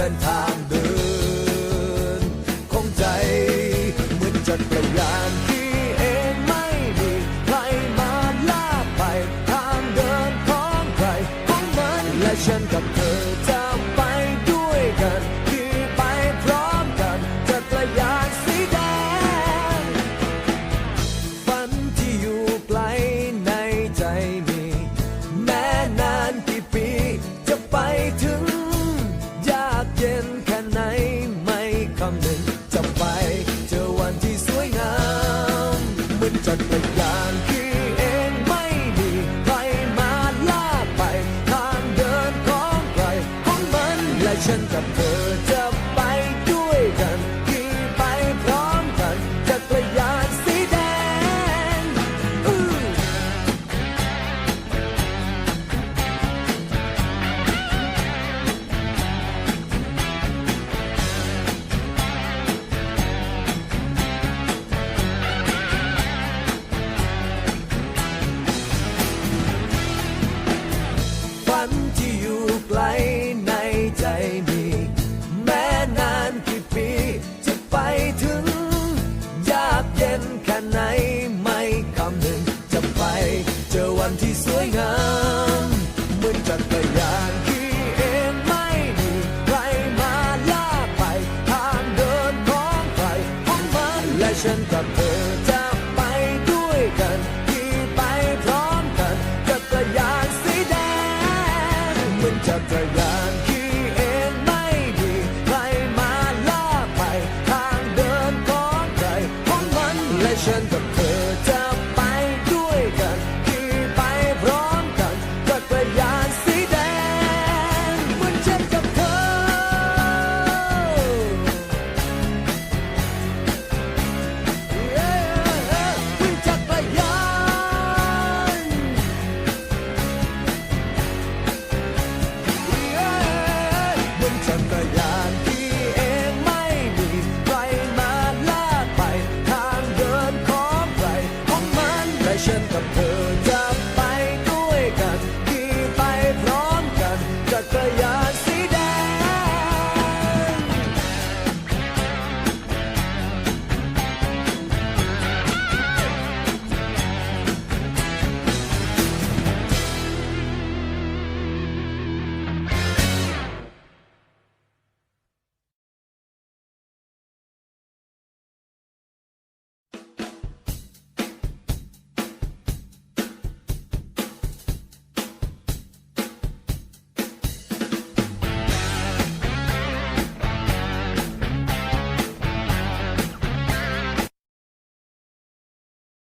เส้นทางเดินของใจเหมือนจักรยานที่เองไม่มีใครมาลากไปทางเดินของใครของมันและฉันกับเธอจะไปด้วยกันที่ไปพร้อมกันจักรยานสีแดงฝันที่อยู่ไกลในใจมี แม้นานกี่ปีจะไปถึง การที่เองไม่ดีใครมาลาไป ทางเดินของใครของมันและฉันกับเธอจะไปด้วยกัน นที่สวยงามเหมือนจักรยานขี่เองไม่มีใครมาลากไปทางเดินของใครของมันและฉันกับเธอ station. The